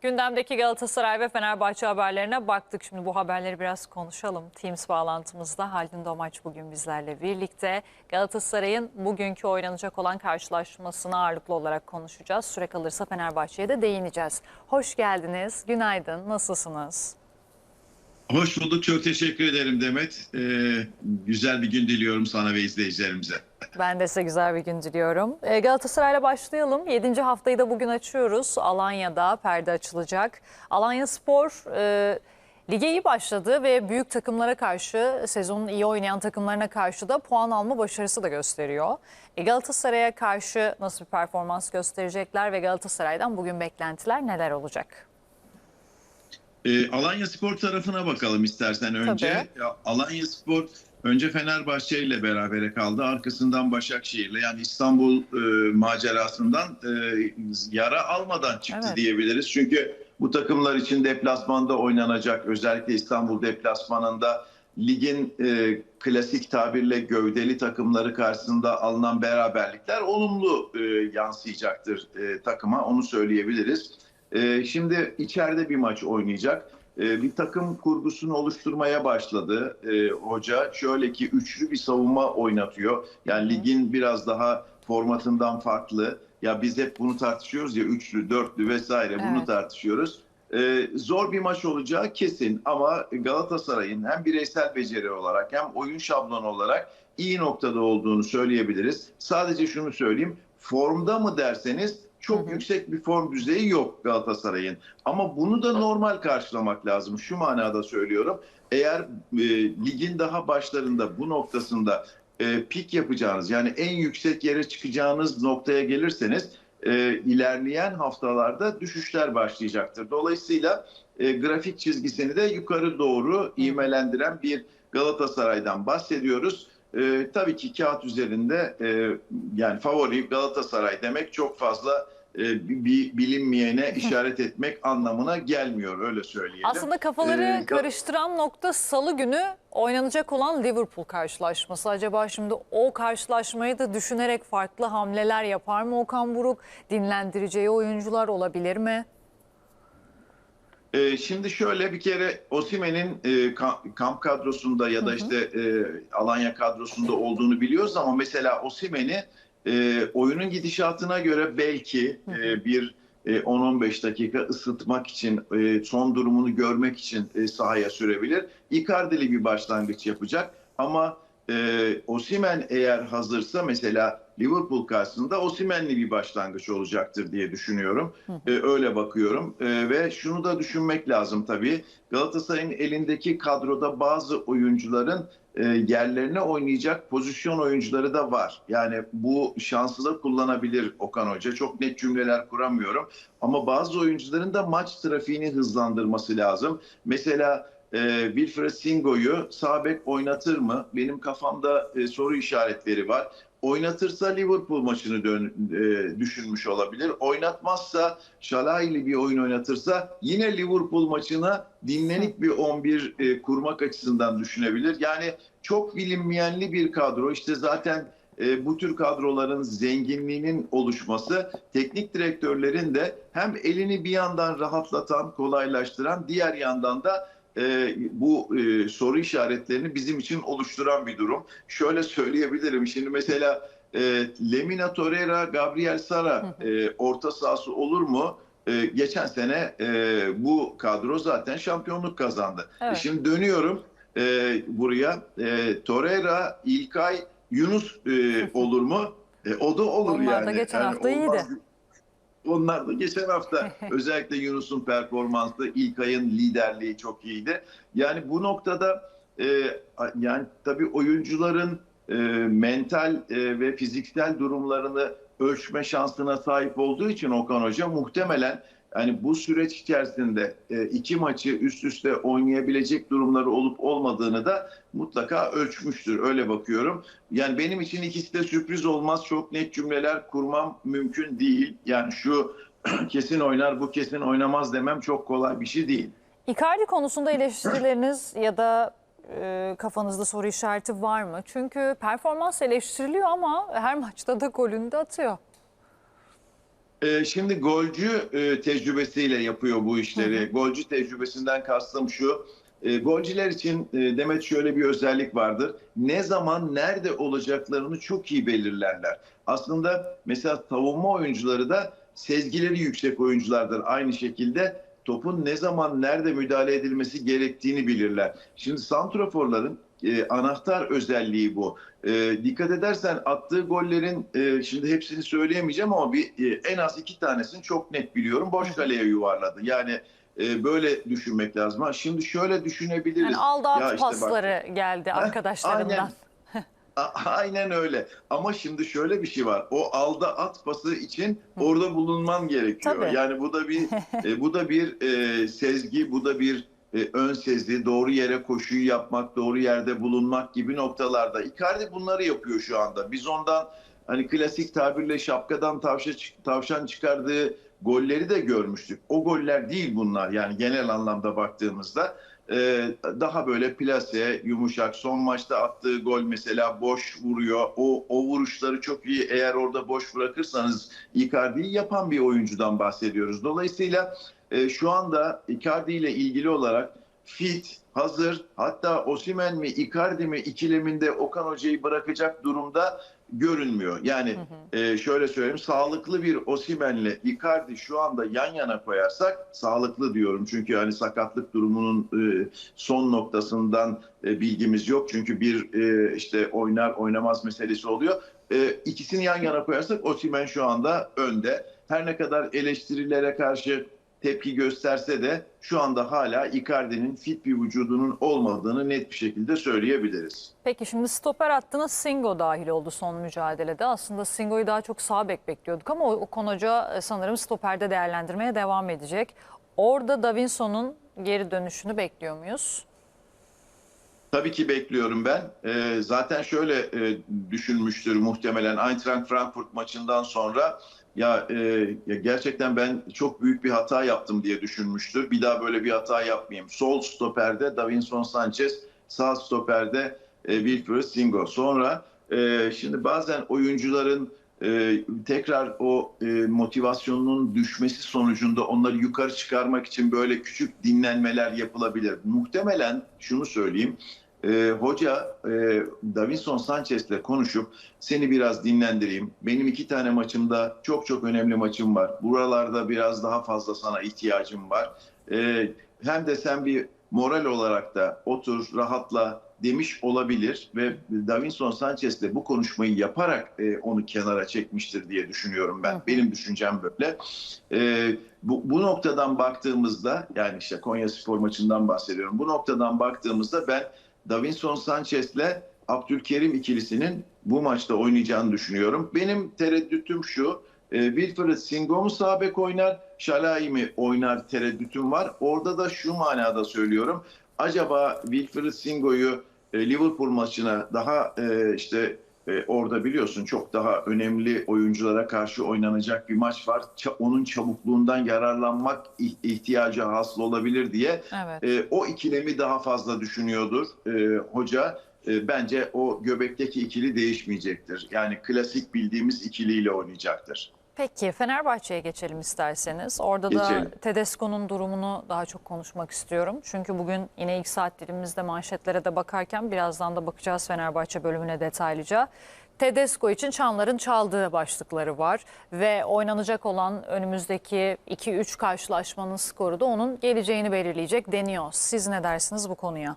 Gündemdeki Galatasaray ve Fenerbahçe haberlerine baktık. Şimdi bu haberleri biraz konuşalım. Teams bağlantımızda Haldun Domaç bugün bizlerle birlikte. Galatasaray'ın bugünkü oynanacak olan karşılaşmasını ağırlıklı olarak konuşacağız. Süre kalırsa Fenerbahçe'ye de değineceğiz. Hoş geldiniz. Günaydın. Nasılsınız? Hoş bulduk. Çok teşekkür ederim Demet. Ee, güzel bir gün diliyorum sana ve izleyicilerimize. Ben de size güzel bir gün diliyorum. Ee, Galatasaray'la başlayalım. 7. haftayı da bugün açıyoruz. Alanya'da perde açılacak. Alanya Spor e, lige iyi başladı ve büyük takımlara karşı, sezonun iyi oynayan takımlarına karşı da puan alma başarısı da gösteriyor. E, Galatasaray'a karşı nasıl bir performans gösterecekler ve Galatasaray'dan bugün beklentiler neler olacak? Ee, Alanya Spor tarafına bakalım istersen önce. Ya, Alanya Spor önce Fenerbahçe ile berabere kaldı. Arkasından Başakşehir'le yani İstanbul e, macerasından e, yara almadan çıktı Evet. diyebiliriz. Çünkü bu takımlar için deplasmanda oynanacak özellikle İstanbul deplasmanında ligin e, klasik tabirle gövdeli takımları karşısında alınan beraberlikler olumlu e, yansıyacaktır e, takıma onu söyleyebiliriz. E, şimdi içeride bir maç oynayacak. E, bir takım kurgusunu oluşturmaya başladı e, hoca. Şöyle ki üçlü bir savunma oynatıyor. Yani ligin biraz daha formatından farklı. Ya biz hep bunu tartışıyoruz ya üçlü, dörtlü vesaire bunu Evet. tartışıyoruz. Ee, zor bir maç olacağı kesin ama Galatasaray'ın hem bireysel beceri olarak hem oyun şablonu olarak iyi noktada olduğunu söyleyebiliriz. Sadece şunu söyleyeyim. Formda mı derseniz çok Hı hı. yüksek bir form düzeyi yok Galatasaray'ın. Ama bunu da normal karşılamak lazım. Şu manada söylüyorum. Eğer e, ligin daha başlarında bu noktasında e, pik yapacağınız yani en yüksek yere çıkacağınız noktaya gelirseniz e, ilerleyen haftalarda düşüşler başlayacaktır. Dolayısıyla e, grafik çizgisini de yukarı doğru ivmelendiren bir Galatasaray'dan bahsediyoruz. E, tabii ki kağıt üzerinde e, yani favori Galatasaray demek çok fazla e, bir, bir bilinmeyene işaret etmek anlamına gelmiyor öyle söyleyelim. Aslında kafaları Ee, karıştıran nokta salı günü oynanacak olan Liverpool karşılaşması. Acaba şimdi o karşılaşmayı da düşünerek farklı hamleler yapar mı Okan Buruk? Dinlendireceği oyuncular olabilir mi? Ee, şimdi şöyle bir kere Osimen'in e, ka- kamp kadrosunda ya da işte e, Alanya kadrosunda olduğunu biliyoruz ama mesela Osimen'i e, oyunun gidişatına göre belki e, bir e, 10-15 dakika ısıtmak için, e, son durumunu görmek için e, sahaya sürebilir. Icardi'li bir başlangıç yapacak ama e, Osimen eğer hazırsa mesela Liverpool karşısında Osimen'li bir başlangıç olacaktır diye düşünüyorum. E, öyle bakıyorum E, ve şunu da düşünmek lazım tabii. Galatasaray'ın elindeki kadroda bazı oyuncuların e, yerlerine oynayacak pozisyon oyuncuları da var. Yani bu şansı da kullanabilir Okan Hoca. Çok net cümleler kuramıyorum. Ama bazı oyuncuların da maç trafiğini hızlandırması lazım. Mesela e, Wilfred Singo'yu sağ oynatır mı? Benim kafamda e, soru işaretleri var. Oynatırsa Liverpool maçını dön, e, düşünmüş olabilir. Oynatmazsa Şalaylı bir oyun oynatırsa yine Liverpool maçına dinlenik bir 11 e, kurmak açısından düşünebilir. Yani çok bilinmeyenli bir kadro. İşte zaten e, bu tür kadroların zenginliğinin oluşması teknik direktörlerin de hem elini bir yandan rahatlatan, kolaylaştıran, diğer yandan da e, bu e, soru işaretlerini bizim için oluşturan bir durum. Şöyle söyleyebilirim. Şimdi mesela e, Lemina Torreira, Gabriel Sara e, orta sahası olur mu? E, geçen sene e, bu kadro zaten şampiyonluk kazandı. Evet. E, Şimdi dönüyorum e, buraya. E, Torreira, İlkay, Yunus e, olur mu? E, o da olur Onlar yani. da geçen Yani hafta olmaz iyiydi. Onlar da geçen hafta özellikle Yunus'un performansı, İlkay'ın liderliği çok iyiydi. Yani bu noktada e, yani tabii oyuncuların e, mental e, ve fiziksel durumlarını ölçme şansına sahip olduğu için Okan Hoca muhtemelen yani bu süreç içerisinde e, iki maçı üst üste oynayabilecek durumları olup olmadığını da mutlaka ölçmüştür. Öyle bakıyorum. Yani benim için ikisi de sürpriz olmaz. Çok net cümleler kurmam mümkün değil. Yani şu kesin oynar, bu kesin oynamaz demem çok kolay bir şey değil. Icardi konusunda eleştirileriniz ya da e, kafanızda soru işareti var mı? Çünkü performans eleştiriliyor ama her maçta da golünü de atıyor. Ee, şimdi golcü e, tecrübesiyle yapıyor bu işleri. Hı Golcü tecrübesinden kastım şu. E, golcüler için e, Demet şöyle bir özellik vardır. Ne zaman nerede olacaklarını çok iyi belirlerler. Aslında mesela savunma oyuncuları da sezgileri yüksek oyunculardır. Aynı şekilde topun ne zaman nerede müdahale edilmesi gerektiğini bilirler. Şimdi santroforların e, anahtar özelliği bu. E, dikkat edersen attığı gollerin e, şimdi hepsini söyleyemeyeceğim ama bir e, en az iki tanesini çok net biliyorum. Boş kaleye yuvarladı. Yani e, böyle düşünmek lazım. Ha, şimdi şöyle düşünebiliriz. Yani aldı at Ya işte bak- pasları geldi Heh, arkadaşlarından. aynen. Aynen öyle. Ama şimdi şöyle bir şey var. O alda at pası için orada bulunman gerekiyor. Tabii. Yani bu da bir e, bu da bir e, sezgi, bu da bir e, ön sezgi, doğru yere koşuyu yapmak, doğru yerde bulunmak gibi noktalarda. Icardi bunları yapıyor şu anda. Biz ondan hani klasik tabirle şapkadan tavşa, tavşan çıkardığı golleri de görmüştük. O goller değil bunlar yani genel anlamda baktığımızda. Ee, daha böyle plase, yumuşak. Son maçta attığı gol mesela boş vuruyor. O, o vuruşları çok iyi. Eğer orada boş bırakırsanız Icardi'yi yapan bir oyuncudan bahsediyoruz. Dolayısıyla e, şu anda Icardi ile ilgili olarak fit, hazır hatta Osimen mi Icardi mi ikileminde Okan Hoca'yı bırakacak durumda görünmüyor. Yani e, şöyle söyleyeyim sağlıklı bir Osimen'le Icardi şu anda yan yana koyarsak sağlıklı diyorum. Çünkü hani sakatlık durumunun e, son noktasından e, bilgimiz yok. Çünkü bir e, işte oynar oynamaz meselesi oluyor. E, ikisini yan yana koyarsak Osimen şu anda önde. Her ne kadar eleştirilere karşı tepki gösterse de şu anda hala Icardi'nin fit bir vücudunun olmadığını net bir şekilde söyleyebiliriz. Peki şimdi stoper hattına Singo dahil oldu son mücadelede. Aslında Singo'yu daha çok sağ bek bekliyorduk ama Okan Hoca e, sanırım stoperde değerlendirmeye devam edecek. Orada Davinson'un geri dönüşünü bekliyor muyuz? Tabii ki bekliyorum ben. Ee, zaten şöyle e, düşünmüştür muhtemelen Eintracht Frankfurt maçından sonra ya, e, ya gerçekten ben çok büyük bir hata yaptım diye düşünmüştür. Bir daha böyle bir hata yapmayayım. Sol stoperde Davinson Sanchez, sağ stoperde e, Wilfried Singo. Sonra e, şimdi bazen oyuncuların e, tekrar o e, motivasyonunun düşmesi sonucunda onları yukarı çıkarmak için böyle küçük dinlenmeler yapılabilir. Muhtemelen şunu söyleyeyim. E, hoca e, Davinson Sanchez'le konuşup seni biraz dinlendireyim. Benim iki tane maçımda çok çok önemli maçım var. Buralarda biraz daha fazla sana ihtiyacım var. E, hem de sen bir moral olarak da otur rahatla demiş olabilir ve Davinson Sanchez de bu konuşmayı yaparak e, onu kenara çekmiştir diye düşünüyorum ben. Benim düşüncem böyle. E, bu, bu noktadan baktığımızda yani işte Konya Spor maçından bahsediyorum. Bu noktadan baktığımızda ben Davinson Sanchez'le Abdülkerim ikilisinin bu maçta oynayacağını düşünüyorum. Benim tereddütüm şu. E, Wilfried Singo mu sağ oynar, Şalai mi oynar tereddütüm var. Orada da şu manada söylüyorum. Acaba Wilfried Singo'yu e, Liverpool maçına daha e, işte e, orada biliyorsun çok daha önemli oyunculara karşı oynanacak bir maç var. Ça- onun çabukluğundan yararlanmak ih- ihtiyacı hasıl olabilir diye Evet. e, o ikilemi daha fazla düşünüyordur e, hoca. E, bence o göbekteki ikili değişmeyecektir. Yani klasik bildiğimiz ikiliyle oynayacaktır. Peki Fenerbahçe'ye geçelim isterseniz. Orada da. Tedesco'nun durumunu daha çok konuşmak istiyorum. Çünkü bugün yine ilk saatlerimizde manşetlere de bakarken birazdan da bakacağız Fenerbahçe bölümüne detaylıca. Tedesco için çanların çaldığı başlıkları var ve oynanacak olan önümüzdeki 2-3 karşılaşmanın skoru da onun geleceğini belirleyecek deniyor. Siz ne dersiniz bu konuya?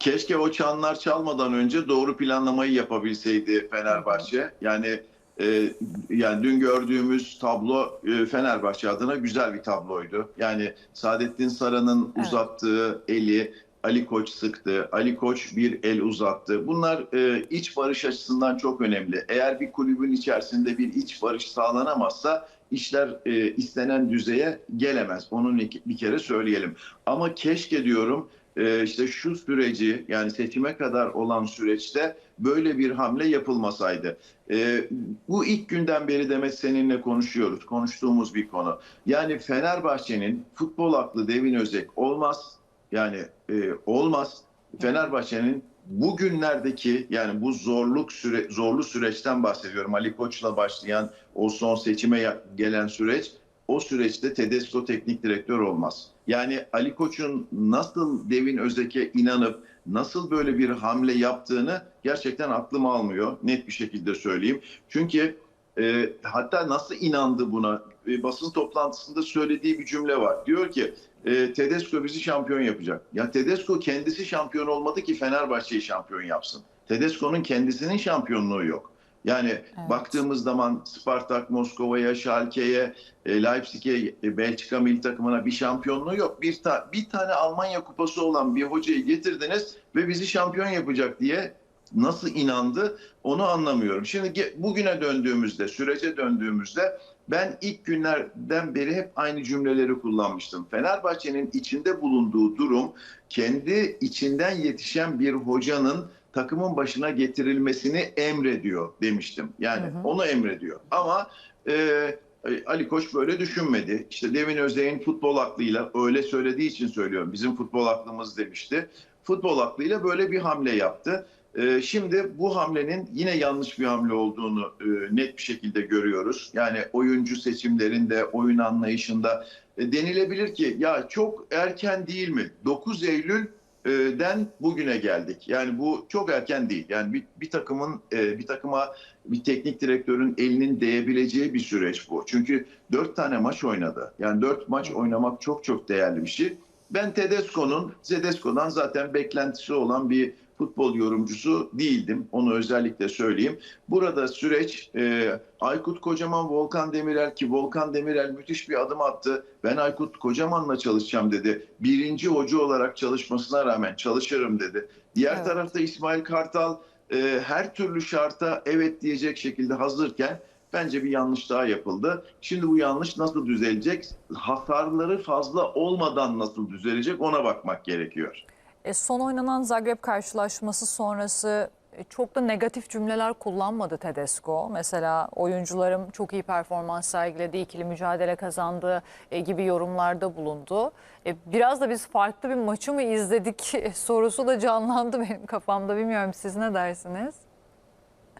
Keşke o çanlar çalmadan önce doğru planlamayı yapabilseydi Fenerbahçe. Yani e, yani dün gördüğümüz tablo e, Fenerbahçe adına güzel bir tabloydu. Yani Saadettin Saran'ın Evet. uzattığı eli Ali Koç sıktı. Ali Koç bir el uzattı. Bunlar e, iç barış açısından çok önemli. Eğer bir kulübün içerisinde bir iç barış sağlanamazsa işler e, istenen düzeye gelemez. Onun bir kere söyleyelim. Ama keşke diyorum e, işte şu süreci yani seçime kadar olan süreçte böyle bir hamle yapılmasaydı. E, bu ilk günden beri Demet seninle konuşuyoruz. Konuştuğumuz bir konu. Yani Fenerbahçe'nin futbol aklı Devin Özek olmaz. Yani e, olmaz. Fenerbahçe'nin bugünlerdeki yani bu zorluk süre, zorlu süreçten bahsediyorum. Ali Koç'la başlayan o son seçime gelen süreç o süreçte Tedesco teknik direktör olmaz. Yani Ali Koç'un nasıl Devin Özek'e inanıp nasıl böyle bir hamle yaptığını gerçekten aklım almıyor. Net bir şekilde söyleyeyim. Çünkü e, hatta nasıl inandı buna? E, basın toplantısında söylediği bir cümle var. Diyor ki e, Tedesco bizi şampiyon yapacak. Ya Tedesco kendisi şampiyon olmadı ki Fenerbahçe'yi şampiyon yapsın. Tedesco'nun kendisinin şampiyonluğu yok. Yani baktığımız zaman Spartak Moskova'ya, Schalke'ye, e, Leipzig'e, e, Belçika milli takımına bir şampiyonluğu yok. Bir, ta- bir tane Almanya kupası olan bir hocayı getirdiniz ve bizi şampiyon yapacak diye nasıl inandı onu anlamıyorum. Şimdi bugüne döndüğümüzde, sürece döndüğümüzde ben ilk günlerden beri hep aynı cümleleri kullanmıştım. Fenerbahçe'nin içinde bulunduğu durum kendi içinden yetişen bir hocanın takımın başına getirilmesini emrediyor demiştim. Yani Hı hı. onu emrediyor. Ama e, Ali Koç böyle düşünmedi. İşte Devin Özey'in futbol aklıyla öyle söylediği için söylüyorum. Bizim futbol aklımız demişti. Futbol aklıyla böyle bir hamle yaptı. E, şimdi bu hamlenin yine yanlış bir hamle olduğunu e, net bir şekilde görüyoruz. Yani oyuncu seçimlerinde, oyun anlayışında e, denilebilir ki ya çok erken değil mi? 9 Eylül den bugüne geldik. Yani bu çok erken değil. Yani bir, bir takımın bir takıma bir teknik direktörün elinin değebileceği bir süreç bu. Çünkü dört tane maç oynadı. Yani dört maç oynamak çok çok değerli bir şey. Ben Tedesco'nun, Tedesco'dan zaten beklentisi olan bir futbol yorumcusu değildim. Onu özellikle söyleyeyim. Burada süreç e, Aykut Kocaman, Volkan Demirel ki Volkan Demirel müthiş bir adım attı. Ben Aykut Kocaman'la çalışacağım dedi. Birinci hoca olarak çalışmasına rağmen çalışırım dedi. Diğer Evet. tarafta İsmail Kartal e, her türlü şarta evet diyecek şekilde hazırken bence bir yanlış daha yapıldı. Şimdi bu yanlış nasıl düzelecek? Hasarları fazla olmadan nasıl düzelecek ona bakmak gerekiyor. E, son oynanan Zagreb karşılaşması sonrası e, çok da negatif cümleler kullanmadı Tedesco. Mesela oyuncularım çok iyi performans sergiledi, ikili mücadele kazandı e, gibi yorumlarda bulundu. Biraz da biz farklı bir maçı mı izledik sorusu da canlandı benim kafamda. Bilmiyorum siz ne dersiniz?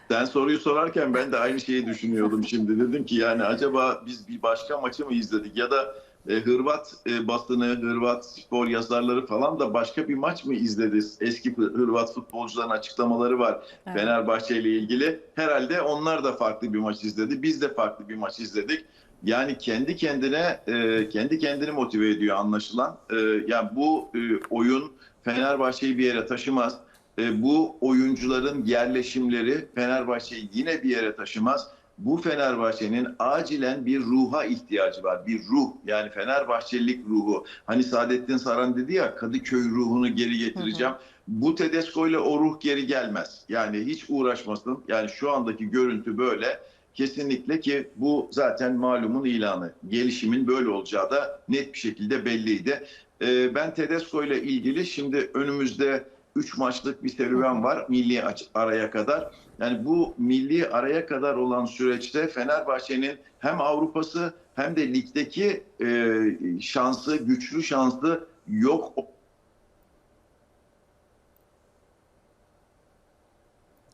Sen soruyu sorarken ben de aynı şeyi düşünüyordum şimdi. Dedim ki yani acaba biz bir başka maçı mı izledik ya da e, Hırvat e, basını, Hırvat spor yazarları falan da başka bir maç mı izledi? Eski Hırvat futbolcuların açıklamaları var Evet. Fenerbahçe ile ilgili. Herhalde onlar da farklı bir maç izledi. Biz de farklı bir maç izledik. Yani kendi kendine e, kendi kendini motive ediyor anlaşılan. E, yani bu e, oyun Fenerbahçe'yi bir yere taşımaz. E, bu oyuncuların yerleşimleri Fenerbahçe'yi yine bir yere taşımaz. Bu Fenerbahçe'nin acilen bir ruha ihtiyacı var. Bir ruh yani Fenerbahçelilik ruhu. Hani Saadettin Saran dedi ya Kadıköy ruhunu geri getireceğim. Bu Tedesco ile o ruh geri gelmez. Yani hiç uğraşmasın. Yani şu andaki görüntü böyle. Kesinlikle ki bu zaten malumun ilanı. Gelişimin böyle olacağı da net bir şekilde belliydi. Ee, ben Tedesco ile ilgili şimdi önümüzde 3 maçlık bir serüven var milli araya kadar. Yani bu milli araya kadar olan süreçte Fenerbahçe'nin hem Avrupa'sı hem de ligdeki e, şansı, güçlü şansı yok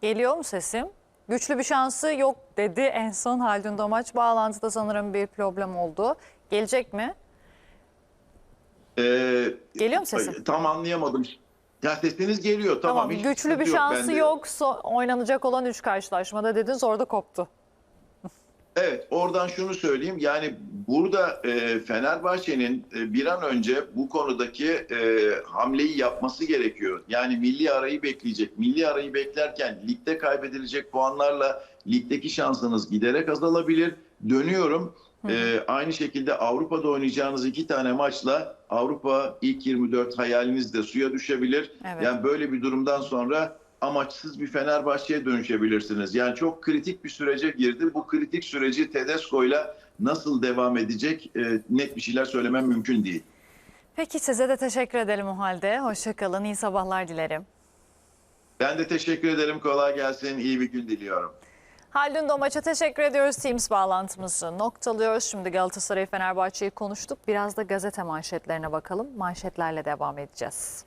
Geliyor mu sesim? Güçlü bir şansı yok dedi en son Haldun Domaç. Bağlantıda sanırım bir problem oldu. Gelecek mi? Ee, Geliyor mu sesim? Tam anlayamadım. Ya sesiniz geliyor tamam. Tamam, hiç güçlü bir yok şansı bende. yok. So- oynanacak olan 3 karşılaşmada dediniz orada koptu. Evet oradan şunu söyleyeyim yani burada e, Fenerbahçe'nin e, bir an önce bu konudaki e, hamleyi yapması gerekiyor. Yani milli arayı bekleyecek. Milli arayı beklerken ligde kaybedilecek puanlarla ligdeki şansınız giderek azalabilir. Dönüyorum. E, aynı şekilde Avrupa'da oynayacağınız iki tane maçla Avrupa ilk 24 hayaliniz de suya düşebilir. Evet. Yani böyle bir durumdan sonra amaçsız bir Fenerbahçe'ye dönüşebilirsiniz. Yani çok kritik bir sürece girdi. Bu kritik süreci Tedesco'yla nasıl devam edecek e, net bir şeyler söylemem mümkün değil. Peki size de teşekkür edelim o halde. Hoşçakalın. İyi sabahlar dilerim. Ben de teşekkür ederim. Kolay gelsin. İyi bir gün diliyorum. Haldun Domaç'a teşekkür ediyoruz. Teams bağlantımızı noktalıyoruz. Şimdi Galatasaray Fenerbahçe'yi konuştuk. Biraz da gazete manşetlerine bakalım. Manşetlerle devam edeceğiz.